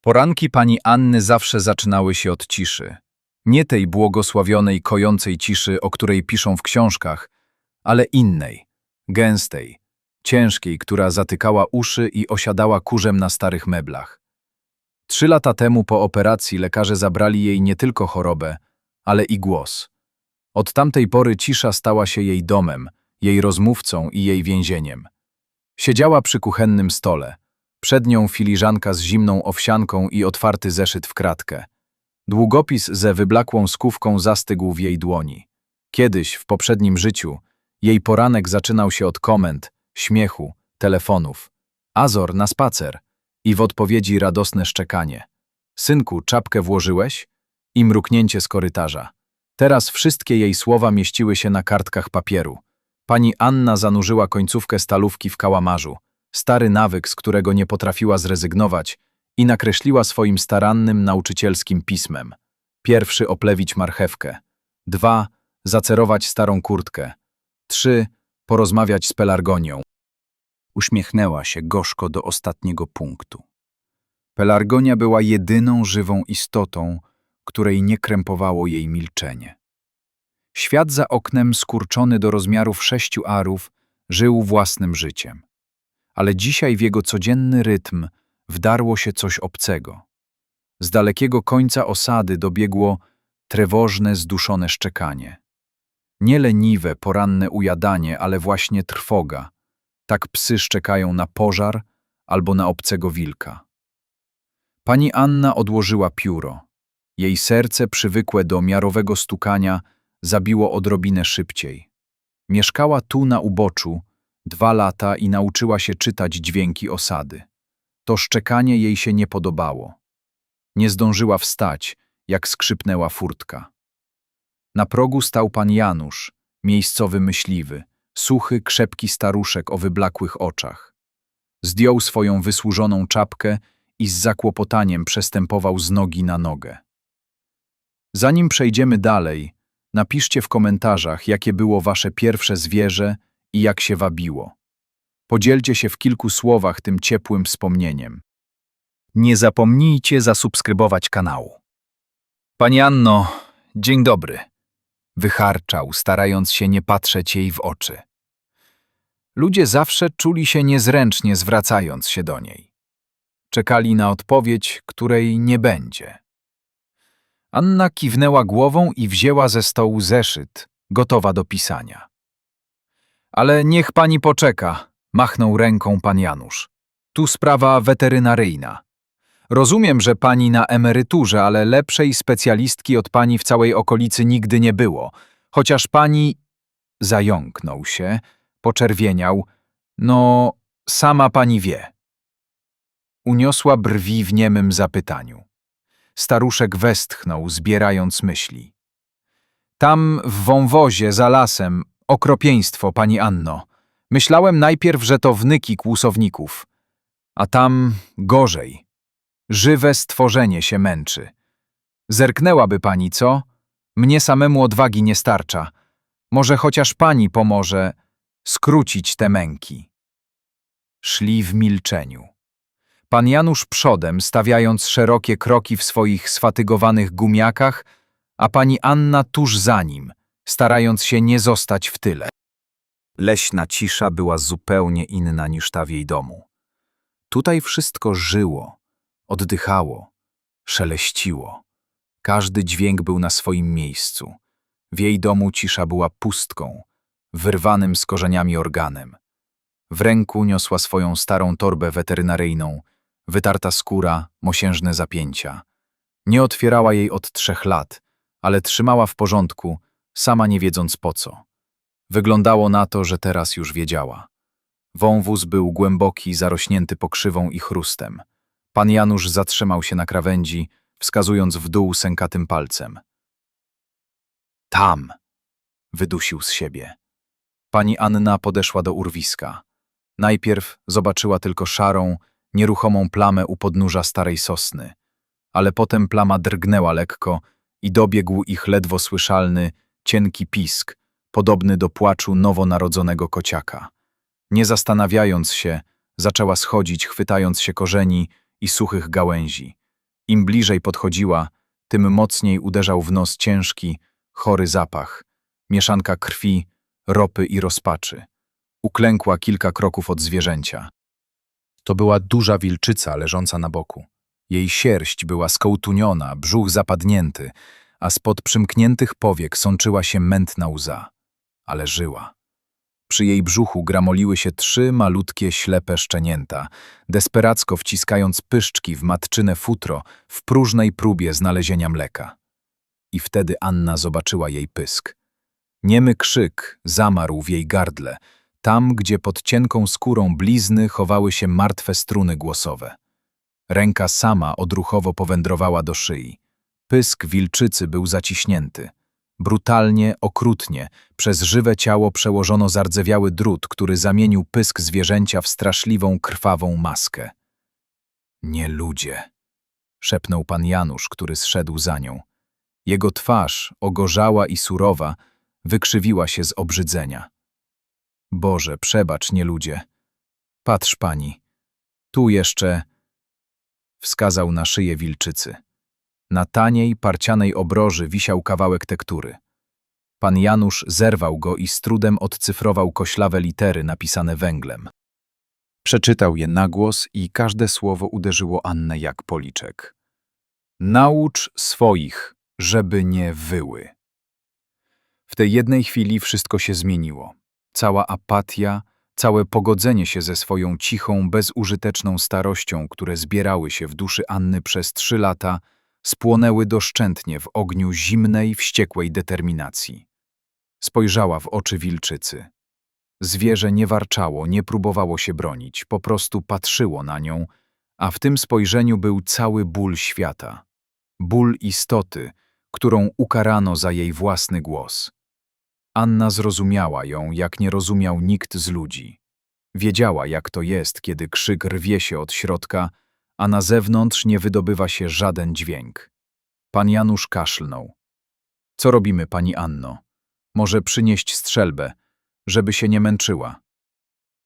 Poranki pani Anny zawsze zaczynały się od ciszy. Nie tej błogosławionej, kojącej ciszy, o której piszą w książkach, ale innej, gęstej, ciężkiej, która zatykała uszy i osiadała kurzem na starych meblach. Trzy lata temu po operacji lekarze zabrali jej nie tylko chorobę, ale i głos. Od tamtej pory cisza stała się jej domem, jej rozmówcą i jej więzieniem. Siedziała przy kuchennym stole. Przed nią filiżanka z zimną owsianką i otwarty zeszyt w kratkę. Długopis ze wyblakłą skówką zastygł w jej dłoni. Kiedyś, w poprzednim życiu, jej poranek zaczynał się od komend, śmiechu, telefonów. Azor na spacer i w odpowiedzi radosne szczekanie. Synku, czapkę włożyłeś? I mruknięcie z korytarza. Teraz wszystkie jej słowa mieściły się na kartkach papieru. Pani Anna zanurzyła końcówkę stalówki w kałamarzu, stary nawyk, z którego nie potrafiła zrezygnować, i nakreśliła swoim starannym nauczycielskim pismem. Pierwszy oplewić marchewkę. Dwa zacerować starą kurtkę. Trzy porozmawiać z pelargonią. Uśmiechnęła się gorzko do ostatniego punktu. Pelargonia była jedyną żywą istotą, której nie krępowało jej milczenie. Świat za oknem, skurczony do rozmiarów sześciu arów, żył własnym życiem. Ale dzisiaj w jego codzienny rytm wdarło się coś obcego. Z dalekiego końca osady dobiegło trewożne, zduszone szczekanie. Nie leniwe, poranne ujadanie, ale właśnie trwoga. Tak psy szczekają na pożar albo na obcego wilka. Pani Anna odłożyła pióro. Jej serce, przywykłe do miarowego stukania, zabiło odrobinę szybciej. Mieszkała tu na uboczu dwa lata i nauczyła się czytać dźwięki osady. To szczekanie jej się nie podobało. Nie zdążyła wstać, jak skrzypnęła furtka. Na progu stał pan Janusz, miejscowy myśliwy, suchy, krzepki staruszek o wyblakłych oczach. Zdjął swoją wysłużoną czapkę i z zakłopotaniem przestępował z nogi na nogę. Zanim przejdziemy dalej, napiszcie w komentarzach, jakie było wasze pierwsze zwierzę i jak się wabiło. Podzielcie się w kilku słowach tym ciepłym wspomnieniem. Nie zapomnijcie zasubskrybować kanału. Pani Anno, dzień dobry. Wycharczał, starając się nie patrzeć jej w oczy. Ludzie zawsze czuli się niezręcznie, zwracając się do niej. Czekali na odpowiedź, której nie będzie. Anna kiwnęła głową i wzięła ze stołu zeszyt, gotowa do pisania. Ale niech pani poczeka, machnął ręką pan Janusz. Tu sprawa weterynaryjna. Rozumiem, że pani na emeryturze, ale lepszej specjalistki od pani w całej okolicy nigdy nie było. Chociaż pani... Zająknął się, poczerwieniał. No, sama pani wie. Uniosła brwi w niemym zapytaniu. Staruszek westchnął, zbierając myśli. Tam, w wąwozie, za lasem, okropieństwo, pani Anno. Myślałem najpierw, że to wnyki kłusowników. A tam gorzej. Żywe stworzenie się męczy. Zerknęłaby pani, co? Mnie samemu odwagi nie starcza. Może chociaż pani pomoże skrócić te męki. Szli w milczeniu. Pan Janusz przodem, stawiając szerokie kroki w swoich sfatygowanych gumiakach, a pani Anna tuż za nim, starając się nie zostać w tyle. Leśna cisza była zupełnie inna niż ta w jej domu. Tutaj wszystko żyło, oddychało, szeleściło. Każdy dźwięk był na swoim miejscu. W jej domu cisza była pustką, wyrwanym z korzeniami organem. W ręku niosła swoją starą torbę weterynaryjną, wytarta skóra, mosiężne zapięcia. Nie otwierała jej od trzech lat, ale trzymała w porządku, sama nie wiedząc po co. Wyglądało na to, że teraz już wiedziała. Wąwóz był głęboki, zarośnięty pokrzywą i chrustem. Pan Janusz zatrzymał się na krawędzi, wskazując w dół sękatym palcem. Tam! wydusił z siebie. Pani Anna podeszła do urwiska. Najpierw zobaczyła tylko szarą, nieruchomą plamę u podnóża starej sosny, ale potem plama drgnęła lekko i dobiegł ich ledwo słyszalny, cienki pisk, podobny do płaczu nowonarodzonego kociaka. Nie zastanawiając się, zaczęła schodzić, chwytając się korzeni i suchych gałęzi. Im bliżej podchodziła, tym mocniej uderzał w nos ciężki, chory zapach, mieszanka krwi, ropy i rozpaczy. Uklękła kilka kroków od zwierzęcia. To była duża wilczyca leżąca na boku. Jej sierść była skołtuniona, brzuch zapadnięty, a spod przymkniętych powiek sączyła się mętna łza. Ale żyła. Przy jej brzuchu gramoliły się trzy malutkie, ślepe szczenięta, desperacko wciskając pyszczki w matczyne futro w próżnej próbie znalezienia mleka. I wtedy Anna zobaczyła jej pysk. Niemy krzyk zamarł w jej gardle, tam, gdzie pod cienką skórą blizny chowały się martwe struny głosowe. Ręka sama odruchowo powędrowała do szyi. Pysk wilczycy był zaciśnięty. Brutalnie, okrutnie, przez żywe ciało przełożono zardzewiały drut, który zamienił pysk zwierzęcia w straszliwą, krwawą maskę. Nie ludzie, szepnął pan Janusz, który zszedł za nią. Jego twarz, ogorzała i surowa, wykrzywiła się z obrzydzenia. Boże, przebacz, nie ludzie. Patrz pani, tu jeszcze... Wskazał na szyję wilczycy. Na taniej, parcianej obroży wisiał kawałek tektury. Pan Janusz zerwał go i z trudem odcyfrował koślawe litery napisane węglem. Przeczytał je na głos i każde słowo uderzyło Annę jak policzek. Naucz swoich, żeby nie wyły. W tej jednej chwili wszystko się zmieniło. Cała apatia, całe pogodzenie się ze swoją cichą, bezużyteczną starością, które zbierały się w duszy Anny przez trzy lata, spłonęły doszczętnie w ogniu zimnej, wściekłej determinacji. Spojrzała w oczy wilczycy. Zwierzę nie warczało, nie próbowało się bronić, po prostu patrzyło na nią, a w tym spojrzeniu był cały ból świata. Ból istoty, którą ukarano za jej własny głos. Anna zrozumiała ją, jak nie rozumiał nikt z ludzi. Wiedziała, jak to jest, kiedy krzyk rwie się od środka, a na zewnątrz nie wydobywa się żaden dźwięk. Pan Janusz kaszlnął. Co robimy, pani Anno? Może przynieść strzelbę, żeby się nie męczyła.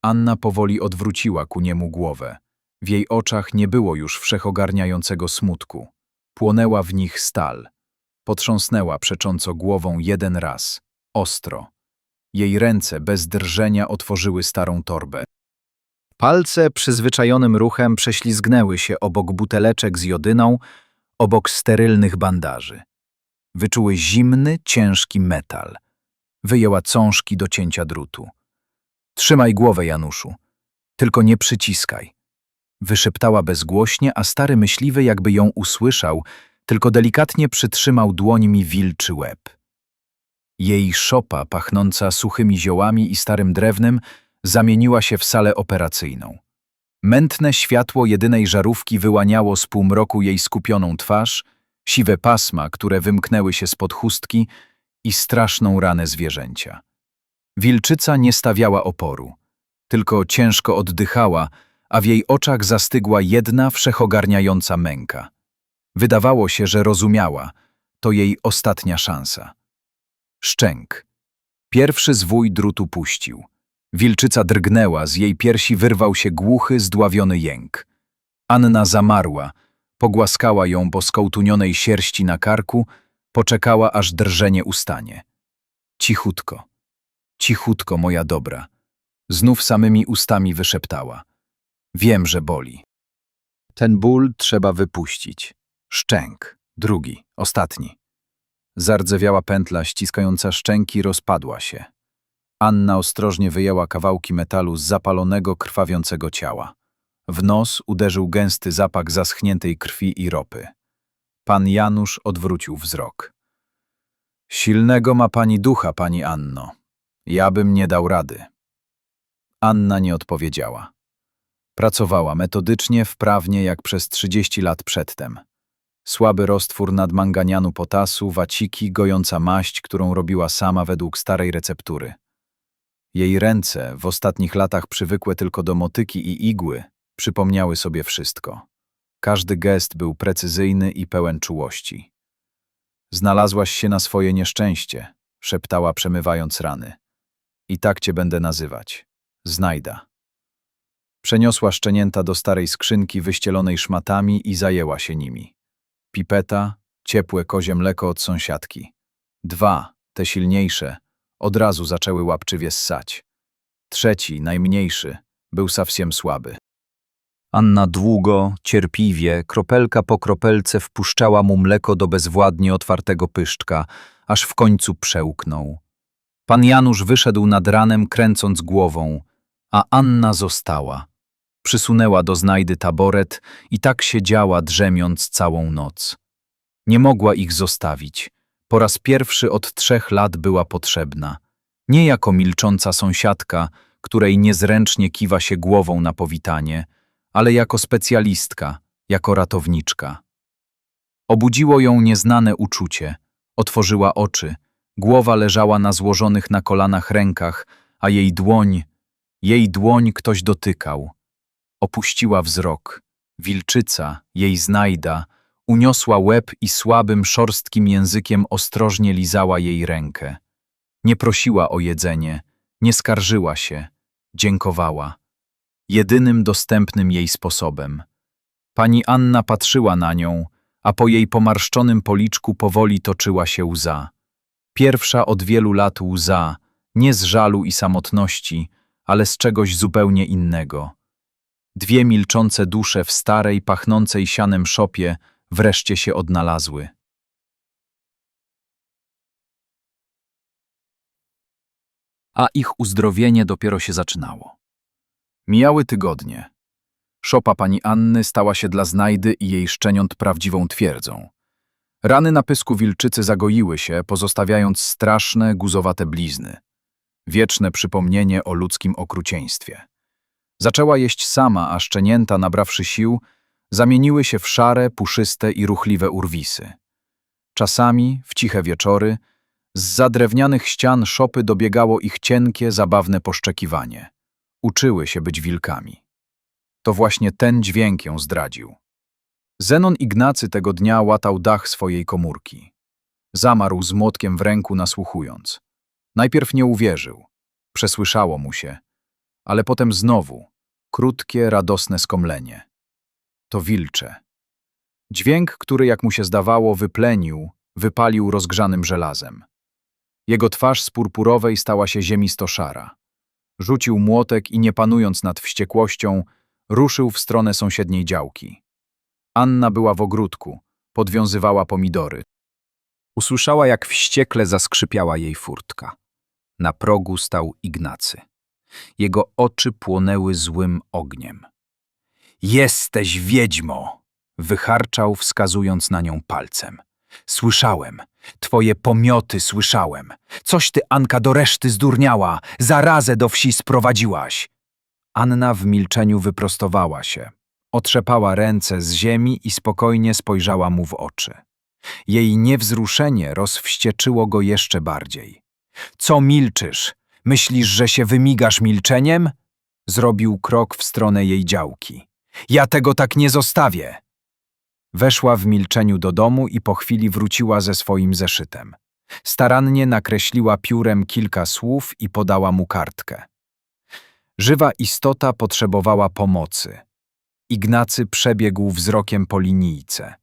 Anna powoli odwróciła ku niemu głowę. W jej oczach nie było już wszechogarniającego smutku. Płonęła w nich stal. Potrząsnęła przecząco głową jeden raz, ostro. Jej ręce bez drżenia otworzyły starą torbę. Palce przyzwyczajonym ruchem prześlizgnęły się obok buteleczek z jodyną, obok sterylnych bandaży. Wyczuły zimny, ciężki metal. Wyjęła cążki do cięcia drutu. Trzymaj głowę, Januszu. Tylko nie przyciskaj. Wyszeptała bezgłośnie, a stary myśliwy jakby ją usłyszał, tylko delikatnie przytrzymał dłońmi wilczy łeb. Jej szopa, pachnąca suchymi ziołami i starym drewnem, zamieniła się w salę operacyjną. Mętne światło jedynej żarówki wyłaniało z półmroku jej skupioną twarz, siwe pasma, które wymknęły się spod chustki i straszną ranę zwierzęcia. Wilczyca nie stawiała oporu, tylko ciężko oddychała, a w jej oczach zastygła jedna wszechogarniająca męka. Wydawało się, że rozumiała, to jej ostatnia szansa. Szczęk. Pierwszy zwój drutu puścił. Wilczyca drgnęła, z jej piersi wyrwał się głuchy, zdławiony jęk. Anna zamarła, pogłaskała ją po skołtunionej sierści na karku, poczekała, aż drżenie ustanie. Cichutko, cichutko, moja dobra. Znów samymi ustami wyszeptała. Wiem, że boli. Ten ból trzeba wypuścić. Szczęk, drugi, ostatni. Zardzewiała pętla ściskająca szczęki rozpadła się. Anna ostrożnie wyjęła kawałki metalu z zapalonego, krwawiącego ciała. W nos uderzył gęsty zapach zaschniętej krwi i ropy. Pan Janusz odwrócił wzrok. Silnego ma pani ducha, pani Anno. Ja bym nie dał rady. Anna nie odpowiedziała. Pracowała metodycznie, wprawnie jak przez 30 lat przedtem. Słaby roztwór nadmanganianu potasu, waciki, gojąca maść, którą robiła sama według starej receptury. Jej ręce, w ostatnich latach przywykłe tylko do motyki i igły, przypomniały sobie wszystko. Każdy gest był precyzyjny i pełen czułości. Znalazłaś się na swoje nieszczęście, szeptała przemywając rany. I tak cię będę nazywać. Znajda. Przeniosła szczenięta do starej skrzynki wyścielonej szmatami i zajęła się nimi. Pipeta, ciepłe kozie mleko od sąsiadki. Dwa, te silniejsze, od razu zaczęły łapczywie ssać. Trzeci, najmniejszy, był całkiem słaby. Anna długo, cierpliwie, kropelka po kropelce wpuszczała mu mleko do bezwładnie otwartego pyszczka, aż w końcu przełknął. Pan Janusz wyszedł nad ranem, kręcąc głową, a Anna została. Przysunęła do znajdy taboret i tak siedziała, drzemiąc całą noc. Nie mogła ich zostawić. Po raz pierwszy od trzech lat była potrzebna. Nie jako milcząca sąsiadka, której niezręcznie kiwa się głową na powitanie, ale jako specjalistka, jako ratowniczka. Obudziło ją nieznane uczucie. Otworzyła oczy. Głowa leżała na złożonych na kolanach rękach, a jej dłoń, jej dłoń ktoś dotykał. Opuściła wzrok. Wilczyca, jej znajda, uniosła łeb i słabym, szorstkim językiem ostrożnie lizała jej rękę. Nie prosiła o jedzenie, nie skarżyła się, dziękowała. Jedynym dostępnym jej sposobem. Pani Anna patrzyła na nią, a po jej pomarszczonym policzku powoli toczyła się łza. Pierwsza od wielu lat łza, nie z żalu i samotności, ale z czegoś zupełnie innego. Dwie milczące dusze w starej, pachnącej sianem szopie wreszcie się odnalazły. A ich uzdrowienie dopiero się zaczynało. Mijały tygodnie. Szopa pani Anny stała się dla znajdy i jej szczeniąt prawdziwą twierdzą. Rany na pysku wilczycy zagoiły się, pozostawiając straszne, guzowate blizny. Wieczne przypomnienie o ludzkim okrucieństwie. Zaczęła jeść sama, a szczenięta, nabrawszy sił, zamieniły się w szare, puszyste i ruchliwe urwisy. Czasami, w ciche wieczory, z zadrewnianych ścian szopy dobiegało ich cienkie, zabawne poszczekiwanie. Uczyły się być wilkami. To właśnie ten dźwięk ją zdradził. Zenon Ignacy tego dnia łatał dach swojej komórki. Zamarł z młotkiem w ręku, nasłuchując. Najpierw nie uwierzył. Przesłyszało mu się. Ale potem znowu, krótkie, radosne skomlenie. To wilcze. Dźwięk, który, jak mu się zdawało, wyplenił, wypalił rozgrzanym żelazem. Jego twarz z purpurowej stała się ziemisto-szara. Rzucił młotek i nie panując nad wściekłością, ruszył w stronę sąsiedniej działki. Anna była w ogródku, podwiązywała pomidory. Usłyszała, jak wściekle zaskrzypiała jej furtka. Na progu stał Ignacy. Jego oczy płonęły złym ogniem. Jesteś wiedźmo! Wycharczał, wskazując na nią palcem. Słyszałem, twoje pomioty słyszałem. Coś ty, Anka, do reszty zdurniała, zarazę do wsi sprowadziłaś. Anna w milczeniu wyprostowała się. Otrzepała ręce z ziemi i spokojnie spojrzała mu w oczy. Jej niewzruszenie rozwścieczyło go jeszcze bardziej. Co milczysz? Myślisz, że się wymigasz milczeniem? Zrobił krok w stronę jej działki. Ja tego tak nie zostawię. Weszła w milczeniu do domu i po chwili wróciła ze swoim zeszytem. Starannie nakreśliła piórem kilka słów i podała mu kartkę. Żywa istota potrzebowała pomocy. Ignacy przebiegł wzrokiem po linijce.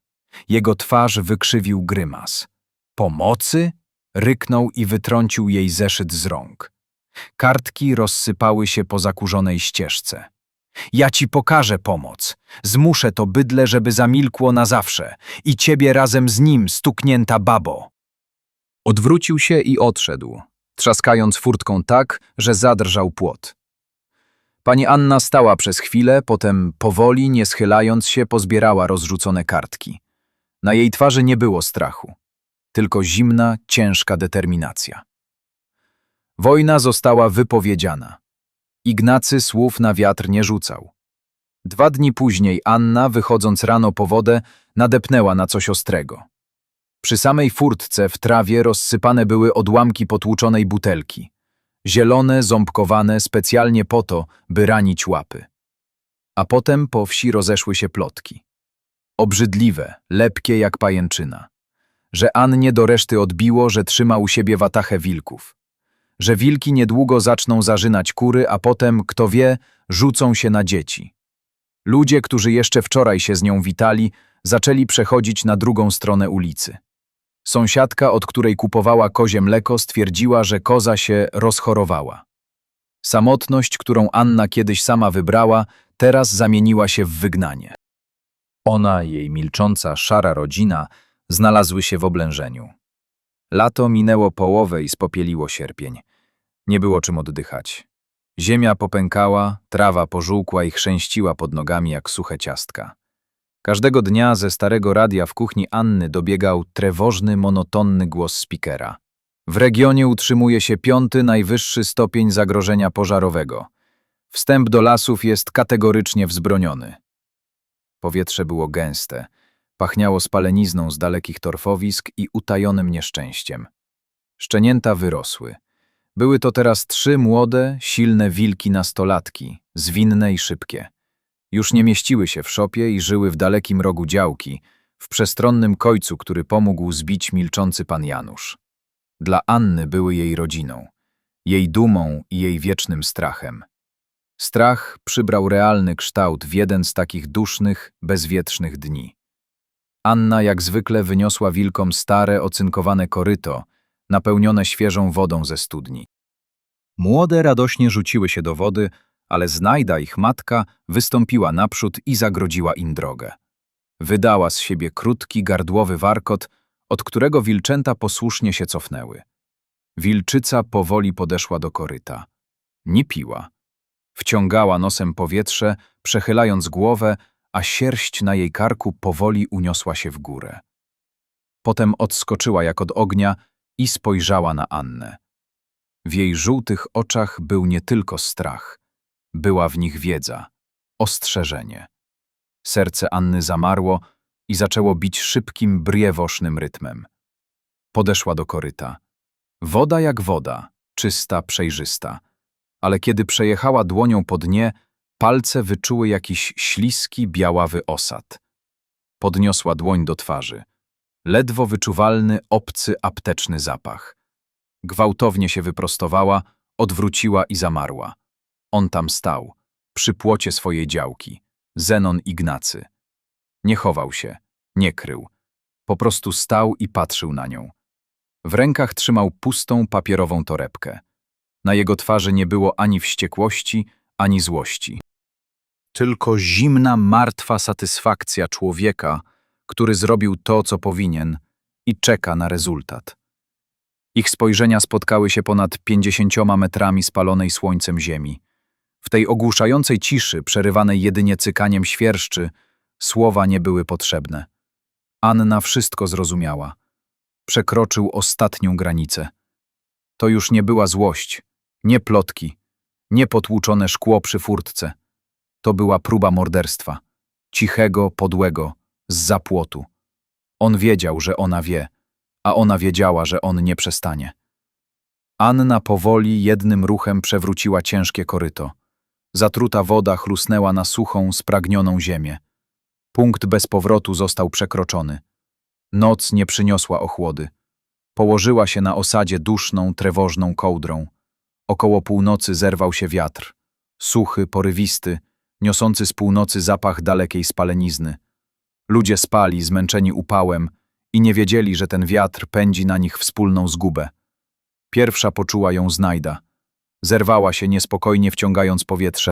Jego twarz wykrzywił grymas. Pomocy? Ryknął i wytrącił jej zeszyt z rąk. Kartki rozsypały się po zakurzonej ścieżce. Ja ci pokażę pomoc. Zmuszę to bydle, żeby zamilkło na zawsze. I ciebie razem z nim, stuknięta babo. Odwrócił się i odszedł, trzaskając furtką tak, że zadrżał płot. Pani Anna stała przez chwilę, potem powoli, nie schylając się, pozbierała rozrzucone kartki. Na jej twarzy nie było strachu, tylko zimna, ciężka determinacja. Wojna została wypowiedziana. Ignacy słów na wiatr nie rzucał. Dwa dni później Anna, wychodząc rano po wodę, nadepnęła na coś ostrego. Przy samej furtce w trawie rozsypane były odłamki potłuczonej butelki. Zielone, ząbkowane specjalnie po to, by ranić łapy. A potem po wsi rozeszły się plotki. Obrzydliwe, lepkie jak pajęczyna. Że Annie do reszty odbiło, że trzyma u siebie watachę wilków że wilki niedługo zaczną zarzynać kury, a potem, kto wie, rzucą się na dzieci. Ludzie, którzy jeszcze wczoraj się z nią witali, zaczęli przechodzić na drugą stronę ulicy. Sąsiadka, od której kupowała kozie mleko, stwierdziła, że koza się rozchorowała. Samotność, którą Anna kiedyś sama wybrała, teraz zamieniła się w wygnanie. Ona jej milcząca, szara rodzina znalazły się w oblężeniu. Lato minęło połowę i spopieliło sierpień. Nie było czym oddychać. Ziemia popękała, trawa pożółkła i chrzęściła pod nogami jak suche ciastka. Każdego dnia ze starego radia w kuchni Anny dobiegał trewożny, monotonny głos spikera. W regionie utrzymuje się piąty najwyższy stopień zagrożenia pożarowego. Wstęp do lasów jest kategorycznie wzbroniony. Powietrze było gęste, pachniało spalenizną z dalekich torfowisk i utajonym nieszczęściem. Szczenięta wyrosły. Były to teraz trzy młode, silne wilki nastolatki, zwinne i szybkie. Już nie mieściły się w szopie i żyły w dalekim rogu działki, w przestronnym kojcu, który pomógł zbić milczący pan Janusz. Dla Anny były jej rodziną, jej dumą i jej wiecznym strachem. Strach przybrał realny kształt w jeden z takich dusznych, bezwietrznych dni. Anna jak zwykle wyniosła wilkom stare, ocynkowane koryto, napełnione świeżą wodą ze studni. Młode radośnie rzuciły się do wody, ale Znajda, ich matka, wystąpiła naprzód i zagrodziła im drogę. Wydała z siebie krótki, gardłowy warkot, od którego wilczęta posłusznie się cofnęły. Wilczyca powoli podeszła do koryta. Nie piła. Wciągała nosem powietrze, przechylając głowę, a sierść na jej karku powoli uniosła się w górę. Potem odskoczyła jak od ognia i spojrzała na Annę. W jej żółtych oczach był nie tylko strach, była w nich wiedza, ostrzeżenie. Serce Anny zamarło i zaczęło bić szybkim, briewosznym rytmem. Podeszła do koryta. Woda jak woda, czysta, przejrzysta. Ale kiedy przejechała dłonią po dnie, palce wyczuły jakiś śliski, białawy osad. Podniosła dłoń do twarzy. Ledwo wyczuwalny, obcy, apteczny zapach. Gwałtownie się wyprostowała, odwróciła i zamarła. On tam stał, przy płocie swojej działki. Zenon Ignacy. Nie chował się, nie krył. Po prostu stał i patrzył na nią. W rękach trzymał pustą papierową torebkę. Na jego twarzy nie było ani wściekłości, ani złości. Tylko zimna, martwa satysfakcja człowieka, który zrobił to, co powinien i czeka na rezultat. Ich spojrzenia spotkały się ponad pięćdziesięcioma metrami spalonej słońcem ziemi. W tej ogłuszającej ciszy, przerywanej jedynie cykaniem świerszczy, słowa nie były potrzebne. Anna wszystko zrozumiała. Przekroczył ostatnią granicę. To już nie była złość, nie plotki, nie potłuczone szkło przy furtce. To była próba morderstwa. Cichego, podłego, z zapłotu. On wiedział, że ona wie, a ona wiedziała, że on nie przestanie. Anna powoli, jednym ruchem przewróciła ciężkie koryto. Zatruta woda chlusnęła na suchą, spragnioną ziemię. Punkt bez powrotu został przekroczony. Noc nie przyniosła ochłody. Położyła się na osadzie duszną, trewożną kołdrą. Około północy zerwał się wiatr. Suchy, porywisty, niosący z północy zapach dalekiej spalenizny. Ludzie spali, zmęczeni upałem i nie wiedzieli, że ten wiatr pędzi na nich wspólną zgubę. Pierwsza poczuła ją znajda. Zerwała się niespokojnie wciągając powietrze.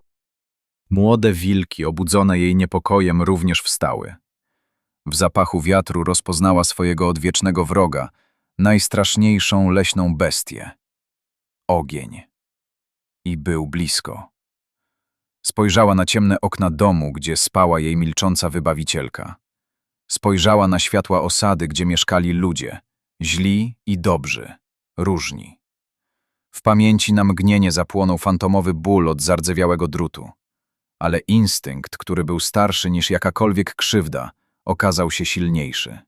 Młode wilki, obudzone jej niepokojem, również wstały. W zapachu wiatru rozpoznała swojego odwiecznego wroga, najstraszniejszą leśną bestię. Ogień. I był blisko. Spojrzała na ciemne okna domu, gdzie spała jej milcząca wybawicielka. Spojrzała na światła osady, gdzie mieszkali ludzie, źli i dobrzy, różni. W pamięci na mgnienie zapłonął fantomowy ból od zardzewiałego drutu. Ale instynkt, który był starszy niż jakakolwiek krzywda, okazał się silniejszy.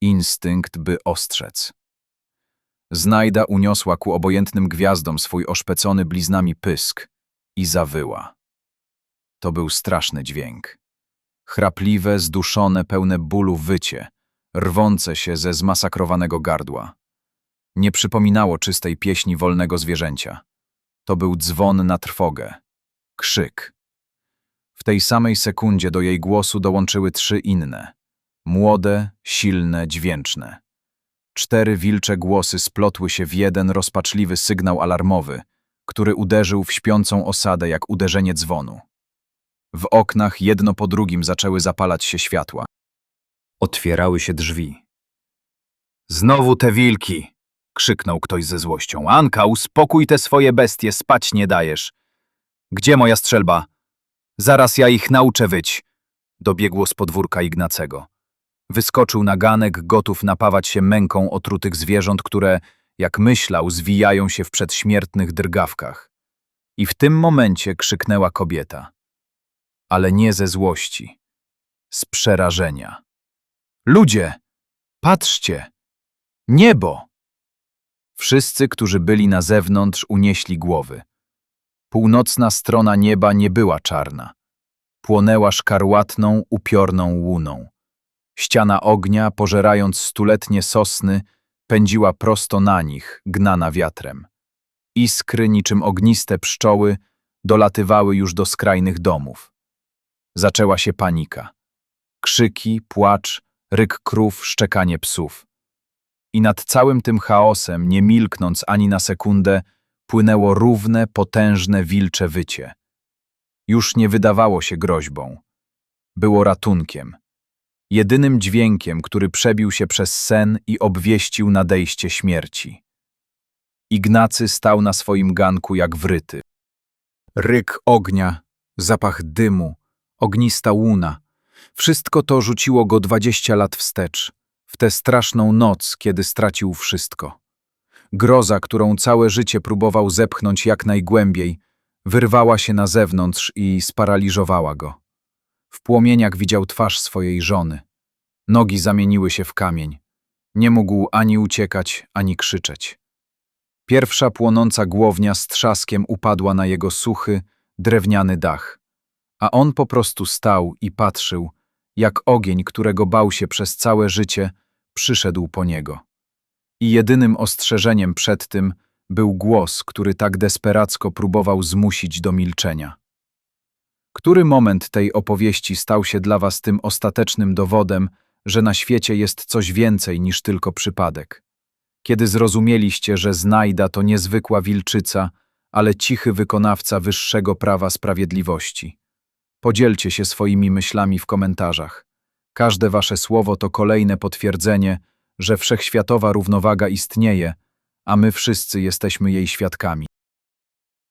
Instynkt, by ostrzec. Znajda uniosła ku obojętnym gwiazdom swój oszpecony bliznami pysk i zawyła. To był straszny dźwięk. Chrapliwe, zduszone, pełne bólu wycie, rwące się ze zmasakrowanego gardła. Nie przypominało czystej pieśni wolnego zwierzęcia. To był dzwon na trwogę. Krzyk. W tej samej sekundzie do jej głosu dołączyły trzy inne. Młode, silne, dźwięczne. Cztery wilcze głosy splotły się w jeden rozpaczliwy sygnał alarmowy, który uderzył w śpiącą osadę jak uderzenie dzwonu. W oknach jedno po drugim zaczęły zapalać się światła. Otwierały się drzwi. Znowu te wilki! krzyknął ktoś ze złością. Anka, uspokój te swoje bestie, spać nie dajesz. Gdzie moja strzelba? Zaraz ja ich nauczę wyć. Dobiegło z podwórka Ignacego. Wyskoczył na ganek, gotów napawać się męką otrutych zwierząt, które, jak myślał, zwijają się w przedśmiertnych drgawkach. I w tym momencie krzyknęła kobieta. Ale nie ze złości, z przerażenia. Ludzie, patrzcie! Niebo! Wszyscy, którzy byli na zewnątrz, unieśli głowy. Północna strona nieba nie była czarna. Płonęła szkarłatną, upiorną łuną. Ściana ognia, pożerając stuletnie sosny, pędziła prosto na nich, gnana wiatrem. Iskry, niczym ogniste pszczoły, dolatywały już do skrajnych domów. Zaczęła się panika. Krzyki, płacz, ryk krów, szczekanie psów. I nad całym tym chaosem, nie milknąc ani na sekundę, płynęło równe, potężne wilcze wycie. Już nie wydawało się groźbą. Było ratunkiem. Jedynym dźwiękiem, który przebił się przez sen i obwieścił nadejście śmierci. Ignacy stał na swoim ganku jak wryty. Ryk ognia, zapach dymu, ognista łuna. Wszystko to rzuciło go dwadzieścia lat wstecz, w tę straszną noc, kiedy stracił wszystko. Groza, którą całe życie próbował zepchnąć jak najgłębiej, wyrwała się na zewnątrz i sparaliżowała go. W płomieniach widział twarz swojej żony. Nogi zamieniły się w kamień. Nie mógł ani uciekać, ani krzyczeć. Pierwsza płonąca głownia z trzaskiem upadła na jego suchy, drewniany dach. A on po prostu stał i patrzył, jak ogień, którego bał się przez całe życie, przyszedł po niego. I jedynym ostrzeżeniem przed tym był głos, który tak desperacko próbował zmusić do milczenia. Który moment tej opowieści stał się dla was tym ostatecznym dowodem, że na świecie jest coś więcej niż tylko przypadek? Kiedy zrozumieliście, że znajda to niezwykła wilczyca, ale cichy wykonawca wyższego prawa sprawiedliwości. Podzielcie się swoimi myślami w komentarzach. Każde wasze słowo to kolejne potwierdzenie, że wszechświatowa równowaga istnieje, a my wszyscy jesteśmy jej świadkami.